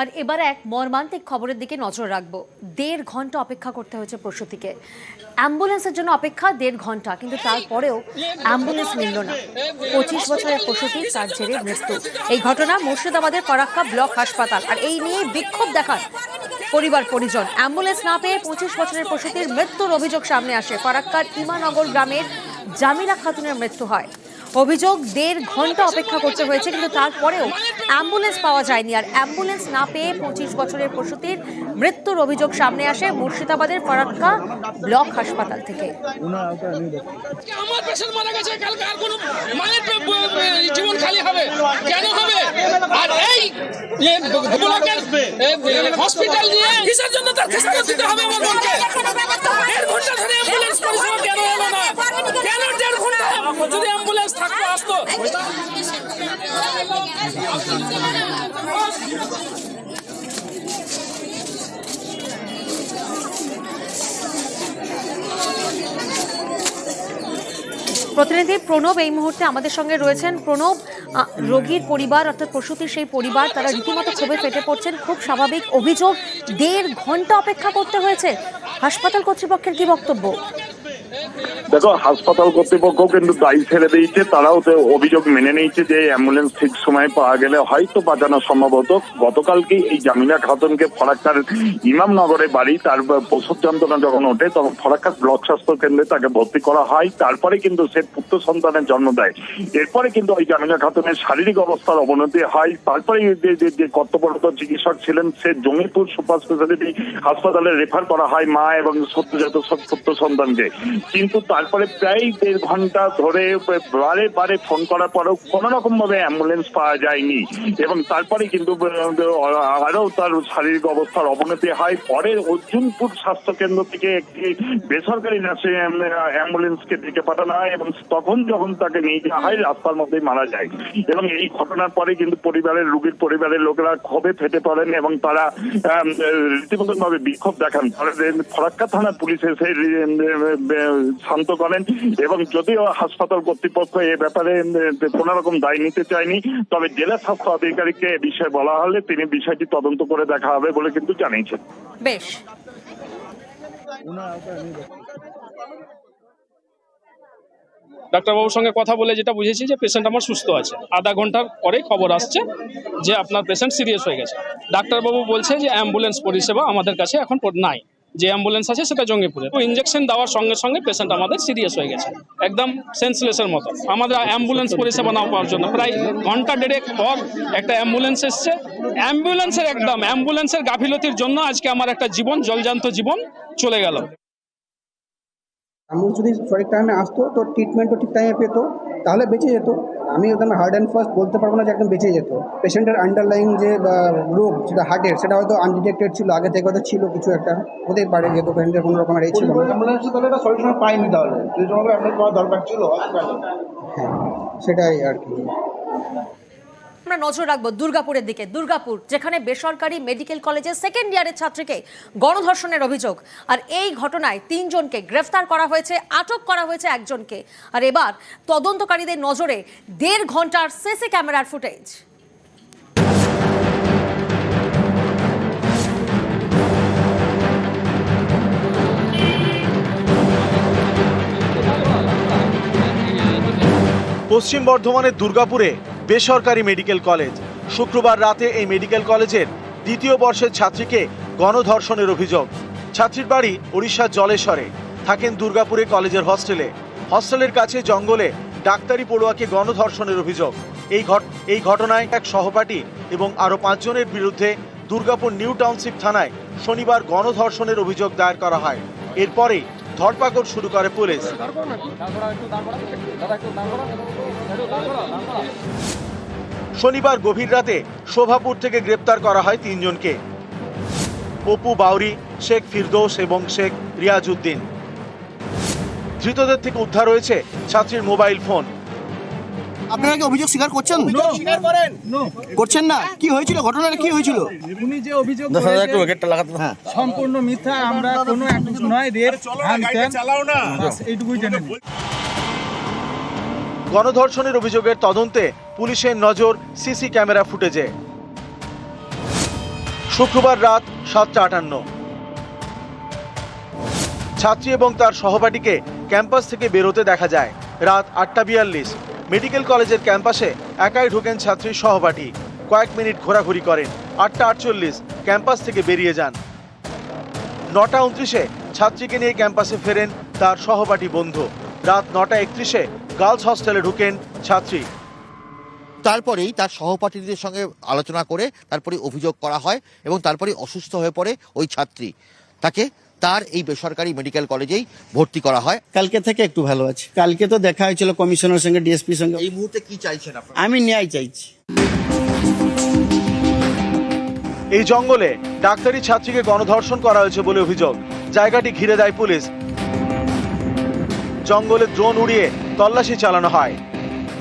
আর এবার এক মর্মান্তিক খবরের দিকে নজর রাখব। দেড় ঘণ্টা অপেক্ষা করতে হয়েছে প্রসূতিকে। অ্যাম্বুলেন্সের জন্য অপেক্ষা দেড় ঘণ্টা, কিন্তু তারপরেও অ্যাম্বুলেন্স মিলল না। পঁচিশ বছরের প্রসূতি তার জেরে মৃত্যু। এই ঘটনা মুর্শিদাবাদের ফরাক্কা ব্লক হাসপাতাল। আর এই নিয়ে বিক্ষোভ দেখান পরিবার পরিজন। অ্যাম্বুলেন্স না পেয়ে পঁচিশ বছরের প্রসূতির মৃত্যুর অভিযোগ সামনে আসে। ফরাক্কার ইমানগর গ্রামের জামিলা খাতুনের মৃত্যু হয়। অভিযোগ দেড় ঘণ্টা অপেক্ষা করতে হয়েছে, কিন্তু তারপরেও অ্যাম্বুলেন্স পাওয়া যায়নি। আর অ্যাম্বুলেন্স না পেয়ে পঁচিশ বছরের প্রসূতির মৃত্যুর অভিযোগ সামনে আসে মুর্শিদাবাদের ফরাক্কা ব্লক হাসপাতাল থেকে। হবে। হবে? হবে বোনকে দেড় ঘণ্টা ধরে অ্যাম্বুলেন্স পরিষেবা কেন এলো না কেন দেড় ঘণ্টা যদি অ্যাম্বুলেন্স থাকতো আসতো প্রতিনিধি প্রণব এই মুহূর্তে আমাদের সঙ্গে রয়েছেন। প্রণব রোগীর পরিবার অর্থাৎ প্রসূতির সেই পরিবার, তারা রীতিমতো ক্ষোভে ফেটে পড়ছেন। খুব স্বাভাবিক অভিযোগ, দেড় ঘণ্টা অপেক্ষা করতে হয়েছে। হাসপাতাল কর্তৃপক্ষের কি বক্তব্য? দেখো, হাসপাতাল কর্তৃপক্ষ কিন্তু দায়ী ছেড়ে দিয়েছে। তারাও তো অভিযোগ মেনে নিয়েছে যে অ্যাম্বুলেন্স ঠিক সময়ে পাওয়া গেলে হয়তো বাঁচানো সম্ভব হতো গতকালকে এই জামিলা খাতুনকে ফরাক্কার ইমামনগরে বাড়ি, তার প্রসব যন্ত্রণা যখন ওঠে, তখন ফরাক্কার ব্লক স্বাস্থ্য কেন্দ্রে তাকে ভর্তি করা হয়। তারপরে কিন্তু সে পুত্র সন্তানের জন্ম দেয়। এরপরে কিন্তু ওই জামিলা খাতুনের শারীরিক অবস্থার অবনতি হয়। তারপরে যে কর্তব্যরত চিকিৎসক ছিলেন, সে জঙ্গিপুর সুপার স্পেশালিটি হাসপাতালে রেফার করা হয় মা এবং সদ্যজাত পুত্র সন্তানকে। কিন্তু তারপরে প্রায় দেড় ঘণ্টা ধরে বারে বারে ফোন করার পরেও কোন রকম ভাবে অ্যাম্বুলেন্স পাওয়া যায়নি। এবং তারপরে কিন্তু আহ, আরও তার শারীরিক অবস্থার অবনতি হয়। পরে অর্জুনপুর স্বাস্থ্য কেন্দ্র থেকে একটি বেসরকারি নার্সিং অ্যাম্বুলেন্সকে ডেকে পাঠানো হয় এবং তখন যখন তাকে নিয়ে যাওয়া হয় রাস্তার মধ্যেই মারা যায়। এবং এই ঘটনার পরে কিন্তু পরিবারের রুগীর পরিবারের লোকেরা ক্ষোভে ফেটে পড়েন এবং তারা রীতিমতন ভাবে বিক্ষোভ দেখান। ফরাক্কা থানা পুলিশ এসে শান্ত করেন এবং যদিও হাসপাতাল কর্তৃপক্ষ এ ব্যাপারে কোন রকম দায় নিতে চায়নি তবে জেলা স্বাস্থ্য আধিকারিককে এ বিষয়ে বলা হলে তিনি বিষয়টি তদন্ত করে দেখা হবে বলে কিন্তু জানিয়েছেন। বেশ। ডাক্তারবাবুর সঙ্গে কথা বলে যেটা বুঝেছি যে পেশেন্ট আমার সুস্থ আছে। আধা ঘণ্টার পরে খবর আসছে যে আপনার পেশেন্ট সিরিয়াস হয়ে গেছে। ডাক্তারবাবু বলছে যে অ্যাম্বুলেন্স পরিষেবা আমাদের কাছে এখন নাই। যে অ্যাম্বুলেন্স আছে সেটা জঙ্গিপুরে। তো ইঞ্জেকশন দেওয়ার সঙ্গে সঙ্গে পেশেন্ট আমাদের সিরিয়াস হয়ে গেছে। একদম সেন্সলেসের মতো। আমাদের অ্যাম্বুলেন্স পরিষেবা না পাওয়ার জন্য। প্রায় ঘণ্টা দেড়েক পর একটা অ্যাম্বুলেন্স এসছে। অ্যাম্বুলেন্সের একদম অ্যাম্বুলেন্সের গাফিলতির জন্য আজকে আমার একটা জীবন, জলজান্ত জীবন চলে গেল। অ্যাম্বুলেন্স যদি সঠিক টাইমে আসতো তো ট্রিটমেন্টও ঠিক টাইমে পেতো তাহলে বেঁচে যেত। আমি একদম হার্ড অ্যান্ড ফার্স্ট বলতে পারব না যে একদম বেঁচে যেত। পেশেন্টের আন্ডারলাইন যে বা, রোগ যেটা হার্টের সেটা হয়তো আনডিটেক্টেড ছিল আগে থেকে হয়তো ছিল কিছু একটা হতেই পারে যেহেতু পেশেন্টের কোনো রকমের এই ছিল পাইনি তাহলে দরকার ছিল হ্যাঁ সেটাই আর কি। আমরা নজর রাখব দুর্গাপুরের দিকে। দুর্গাপুর, যেখানে বেসরকারি মেডিকেল কলেজের সেকেন্ড ইয়ারের ছাত্রীকে গণধর্ষণের অভিযোগ। আর এই ঘটনায় তিনজনকে গ্রেফতার করা হয়েছে, আটক করা হয়েছে একজনকে। আর এবার তদন্তকারীদের নজরে দেড় ঘণ্টার সিসি ক্যামেরার ফুটেজ। পশ্চিম বর্ধমানের দুর্গাপুরে বেসরকারি মেডিকেল কলেজ। শুক্রবার রাতে এই মেডিকেল কলেজের দ্বিতীয় বর্ষের ছাত্রীকে গণধর্ষণের অভিযোগ। ছাত্রীর বাড়ি ওড়িশার জলেশ্বরে। থাকেন দুর্গাপুরে কলেজের হস্টেলে। হস্টেলের কাছে জঙ্গলে ডাক্তারি পড়ুয়াকে গণধর্ষণের অভিযোগ। এই এই ঘটনায় এক সহপাঠী এবং আরও পাঁচজনের বিরুদ্ধে দুর্গাপুর নিউ টাউনশিপ থানায় শনিবার গণধর্ষণের অভিযোগ দায়ের করা হয়। এরপরেই ধরপাকড় শুরু করে পুলিশ। শনিবার গভীর রাতে শোভাপুর থেকে গ্রেপ্তার করা হয় তিনজনকে। পপু বাউরি, শেখ ফিরদৌস এবং শেখ রিয়াজ উদ্দিন ধৃতদের থেকে উদ্ধার হয়েছে ছাত্রীর মোবাইল ফোন। আপনারা কি অভিযোগ স্বীকার করছেন? করছেন না? কি হয়েছিল? ঘটনাটা কি হয়েছিল? উনি যে অভিযোগ সম্পূর্ণ মিথ্যা আমরা কোনো নয় এইটুকুই জেনে গণধর্ষণের অভিযোগের তদন্তে পুলিশের নজর সিসি ক্যামেরা ফুটেজে। শুক্রবার রাত সাতটা আটান্ন। ছাত্রী এবং তার সহপাঠীকে ক্যাম্পাস থেকে বেরোতে দেখা যায়। রাত আটটা বিয়াল্লিশ। মেডিকেল কলেজের ক্যাম্পাসে একাই ঢোকেন ছাত্রীর সহপাঠী। কয়েক মিনিট ঘোরাঘুরি করেন। আটটা আটচল্লিশ, ক্যাম্পাস থেকে বেরিয়ে যান। নটা উনত্রিশে ছাত্রীকে নিয়ে ক্যাম্পাসে ফেরেন তার সহপাঠী বন্ধু। রাত নটা একত্রিশে গার্লস হস্টেলে ঢুকেন ছাত্রী। তারপরেই তার সহপাঠীদের সঙ্গে আলোচনা করে তারপরে অভিযোগ করা হয় এবং তারপরে অসুস্থ হয়ে পড়ে ওই ছাত্রী। তাকে তার এই বেসরকারি মেডিকেল কলেজেই ভর্তি করা হয়। কালকে থেকে একটু ভালো আছে। কালকে তো দেখা হয়েছিল কমিশনার সঙ্গে ডিএসপির সঙ্গে। এই মুহূর্তে কি চাইছেন আপনারা? আমি ন্যায় চাইছি। এই জঙ্গলে ডাক্তারি ছাত্রীকে গণধর্ষণ করা হয়েছে বলে অভিযোগ। জায়গাটি ঘিরে দেয় পুলিশ। জঙ্গলে ড্রোন উড়িয়ে তল্লাশি চালানো হয়।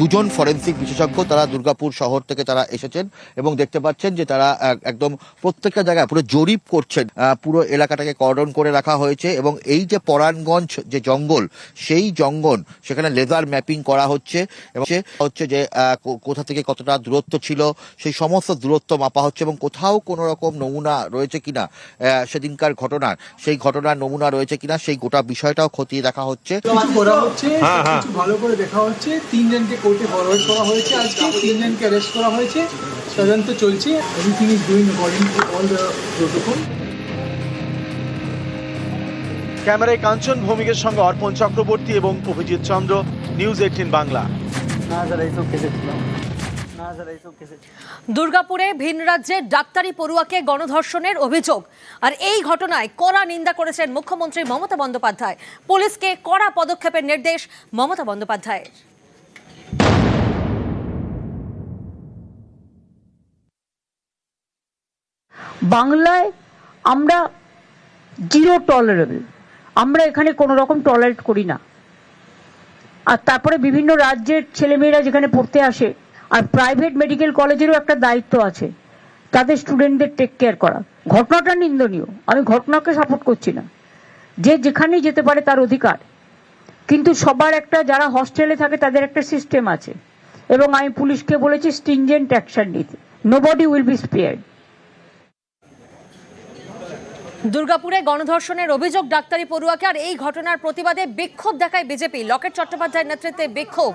দুজন ফরেন্সিক বিশেষজ্ঞ তারা দুর্গাপুর শহর থেকে তারা এসেছেন এবং দেখতে পাচ্ছেন যে তারা এক- একদম প্রত্যেকটা জায়গায় পুরো জরিপ করছেন। আহ, পুরো এলাকাটাকে কর্ডন করে রাখা হয়েছে এবং এই যে পরাণগঞ্জ যে জঙ্গল সেই জঙ্গল সেখানে লেজার ম্যাপিং করা হচ্ছে এবং সে হচ্ছে যে আহ, কোথা থেকে কতটা দূরত্ব ছিল সেই সমস্ত দূরত্ব মাপা হচ্ছে এবং কোথাও কোনো রকম নমুনা রয়েছে কিনা আহ, সেদিনকার ঘটনার সেই ঘটনার নমুনা রয়েছে কিনা সেই গোটা বিষয়টাও খতিয়ে দেখা হচ্ছে। কিছু করা ভালো করে দেখা হচ্ছে তিনজনকে কোর্টে ফরওয়ার্ড করা হয়েছে আজকে তিনজনকে অ্যারেস্ট করা হয়েছে। তদন্ত চলছে everything is doing according to all the protocol ক্যামেরায় কাঞ্চন ভৌমিকের সঙ্গে অর্পণ চক্রবর্তী এবং অভিজিৎ চন্দ্র নিউজ এইটিন বাংলা। দুর্গাপুরে ভিন রাজ্যে ডাক্তারি পড়ুয়াকে গণধর্ষণের অভিযোগ। আর এই ঘটনায় কড়া নিন্দা করেছেন মুখ্যমন্ত্রী মমতা বন্দ্যোপাধ্যায়। পুলিশকে কড়া পদক্ষেপের নির্দেশ মমতা বন্দ্যোপাধ্যায়ের। বাংলায় আমরা জিরো টলারেবল আমরা এখানে কোনো রকম টলারেট করি না। আর তারপরে বিভিন্ন রাজ্যের ছেলেমেয়েরা যেখানে পড়তে আসে, আর প্রাইভেট মেডিকেল কলেজেরও একটা দায়িত্ব আছে, তাদের স্টুডেন্টদের টেক কেয়ার করা। ঘটনাটা নিন্দনীয়। আমি ঘটনাকে সাপোর্ট করছি না। যে যেখানেই যেতে পারে তার অধিকার। কিন্তু সবার একটা, যারা হস্টেলে থাকে, তাদের একটা সিস্টেম আছে। এবং আমি পুলিশকে বলেছি স্ট্রিনজেন্ট অ্যাকশন নিতে। নোবডি উইল বি স্পেয়ার্ড দুর্গাপুরে গণধর্ষণের অভিযোগ ডাক্তারি পড়ুয়াকে আর এই ঘটনার প্রতিবাদে বিক্ষোভ দেখায় বিজেপি। লকেট চট্টোপাধ্যায়ের নেতৃত্বে বিক্ষোভ।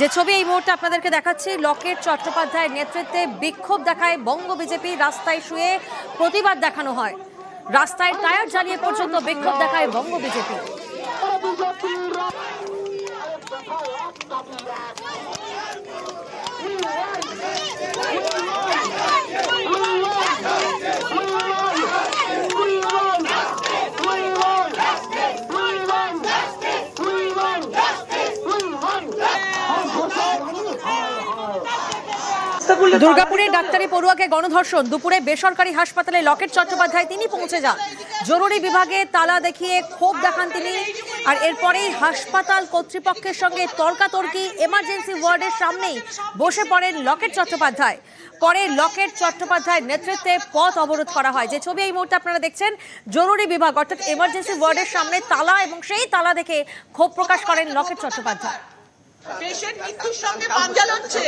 যে ছবি এই মুহূর্তে আপনাদেরকে দেখাচ্ছি, লকেট চট্টোপাধ্যায়ের নেতৃত্বে বিক্ষোভ দেখায় বঙ্গ বিজেপি। রাস্তায় শুয়ে প্রতিবাদ দেখানো হয়। রাস্তায় টায়ার জ্বালিয়ে পর্যন্ত বিক্ষোভ দেখায় বঙ্গ বিজেপি। দুর্গাপুরে ডাক্তারি পড়ুয়াকে গণধর্ষণ। দুপুরে বেসরকারি হাসপাতালে লকেট চট্টোপাধ্যায় তিনি পৌঁছে যান। জরুরি বিভাগে তালা দেখিয়ে ক্ষোভ দেখান তিনি। আর এরপরেই হাসপাতাল কর্তৃপক্ষের সঙ্গে তর্কাতর্কি এমার্জেন্সি ওয়ার্ডের সামনেই বসে পড়েন লকেট চট্টোপাধ্যায়। পরে লকেট চট্টোপাধ্যায়ের নেতৃত্বে পথ অবরোধ করা হয়। যে ছবি এই মুহূর্তে আপনারা দেখছেন, জরুরি বিভাগ অর্থাৎ এমার্জেন্সি ওয়ার্ডের সামনে তালা এবং সেই তালা দেখে ক্ষোভ প্রকাশ করেন লকেট চট্টোপাধ্যায়। হচ্ছে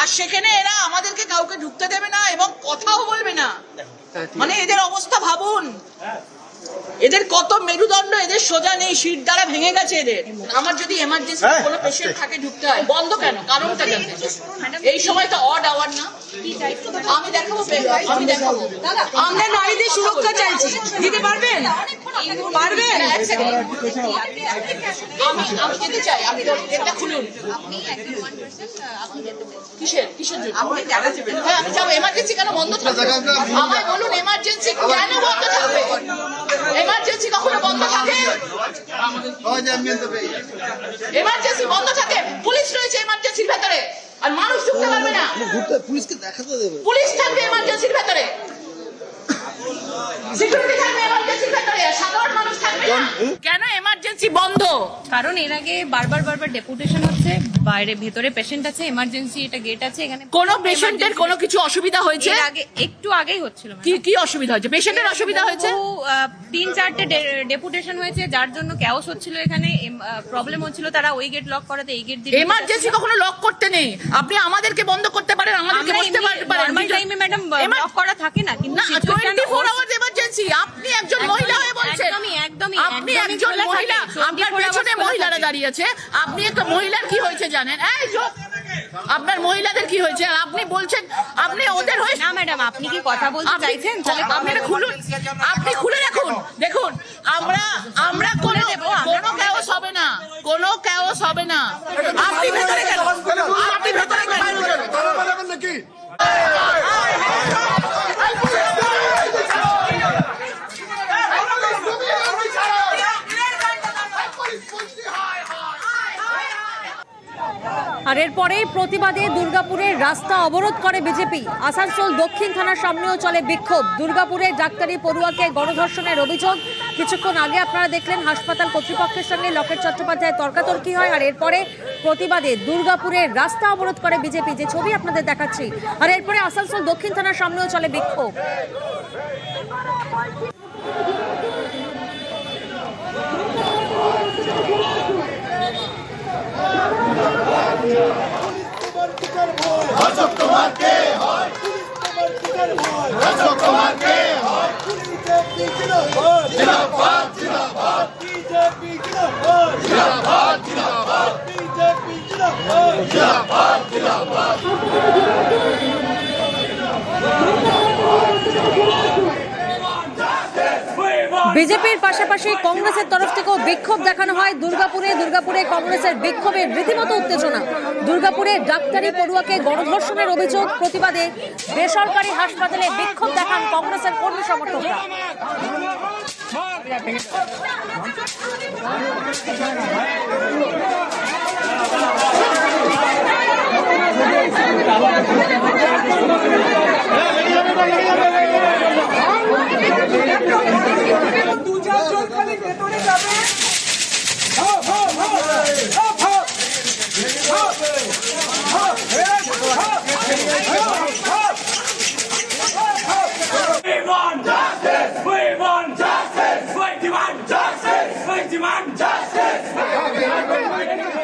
আর সেখানে এরা আমাদেরকে কাউকে ঢুকতে দেবে না এবং কথাও বলবে না। মানে এদের অবস্থা ভাবুন। এদের কত মেরুদণ্ড এদের সোজা নেই সিট দ্বারা ভেঙে গেছে এদের। আমার যদি এমার্জেন্সি কোনো পেশেন্ট থাকে ঢুকতে হয় বন্ধ কেন? কারণটা জানতে এই সময় তো অড আওয়ার না আমি দেখাবো আমি দেখাবো। আমরা নারীদের সুরক্ষা চাইছি। দিতে পারবেন? পারবেন আমি আমি যেতে চাই আপনি এটা খুলুন কিসের কিসের জন্য হ্যাঁ আমি যাব এমার্জেন্সি কেন বন্ধ থাকবে? আমায় বলুন এমার্জেন্সি কেন বন্ধ থাকবে? এমার্জেন্সি কখনো বন্ধ থাকে এমার্জেন্সি বন্ধ থাকে পুলিশ রয়েছে এমার্জেন্সির ভেতরে। আর মানুষ ঢুকতে পারবে না পুলিশকে দেখাতে দেবে পুলিশ থাকবে এমার্জেন্সির ভেতরে সিকিউরিটি থাকবে এমার্জেন্সির ভেতরে আর সাধারণ মানুষ থাকবে না কেন এমার্জেন্সি বন্ধ? কারণ এর আগে বারবার বারবার ডেপুটেশন হচ্ছে বাইরে ভেতরে পেশেন্ট আছে এমার্জেন্সি এটা গেট আছে এখানে কোনো পেশেন্টের কোনো কিছু অসুবিধা হয়েছে? এর আগে একটু আগেই হচ্ছিল কি কি অসুবিধা হয়েছে? পেশেন্টের অসুবিধা হয়েছে? তিন চারটে ডেপুটেশন হয়েছে যার জন্য ক্যাওস হচ্ছিল এখানে প্রবলেম হচ্ছিল তারা ওই গেট লক করাতে এই গেট দিয়ে এমার্জেন্সি কখনো লক করতে নেই। আপনি আমাদেরকে বন্ধ করতে পারেন আমাদেরকে বসতে পারেন নর্মাল টাইমে ম্যাডাম লক করা থাকে না কিন্তু না situation এমার্জেন্সি আপনি একজন মহিলা হয়ে বলছেন। আপনি একজন মহিলা আপনার পেছনে মহিলারা দাঁড়িয়ে আছে আপনি একটা মহিলার কি হয়েছে জানেন? এই আপনার মহিলাদের কি হয়েছে? আপনি বলছেন আপনি ওদের হয়ে না ম্যাডাম আপনি কি কথা বলতে চাইছেন? তাহলে আপনি খুলুন। আপনি খুলে রাখুন দেখুন আমরা আমরা কোনো দেবো, কোনো ক্যাওস হবে না। কোনো ক্যাওস হবে না। আপনি ভেতরে কেন আপনি ভেতরে কেন আর এরপরেই প্রতিবাদে দুর্গাপুরের রাস্তা অবরোধ করে বিজেপি। আসানসোল দক্ষিণ থানার সামনেও চলে বিক্ষোভ। দুর্গাপুরে ডাক্তারি পড়ুয়াকে গণধর্ষণের অভিযোগ। কিছুক্ষণ আগে আপনারা দেখলেন হাসপাতাল কর্তৃপক্ষের সঙ্গে লকেট চট্টোপাধ্যায় তর্কাতর্কি হয়। আর এরপরে প্রতিবাদে দুর্গাপুরের রাস্তা অবরোধ করে বিজেপি। যে ছবি আপনাদের দেখাচ্ছি। আর এরপরে আসানসোল দক্ষিণ থানার সামনেও চলে বিক্ষোভ। অশোক কুমার কে হয় অশোক কুমার কে হয় জিন্দাবাদ জিন্দাবাদ। বিজেপি জিন্দাবাদ জিন্দাবাদ। জিন্দাবাদ বিজেপি জিন্দাবাদ। জিন্দাবাদ জিন্দাবাদ। বিজেপির পাশাপাশি কংগ্রেসের তরফ থেকেও বিক্ষোভ দেখানো হয়। দুর্গাপুরে দুর্গাপুরে কংগ্রেসের বিক্ষোভের রীতিমতো উত্তেজনা। দুর্গাপুরে ডাক্তারি পড়ুয়াকে গণধর্ষণের অভিযোগ প্রতিবাদে বেসরকারি হাসপাতালে বিক্ষোভ দেখান কংগ্রেসের কর্মী সমর্থকরা। we demand justice!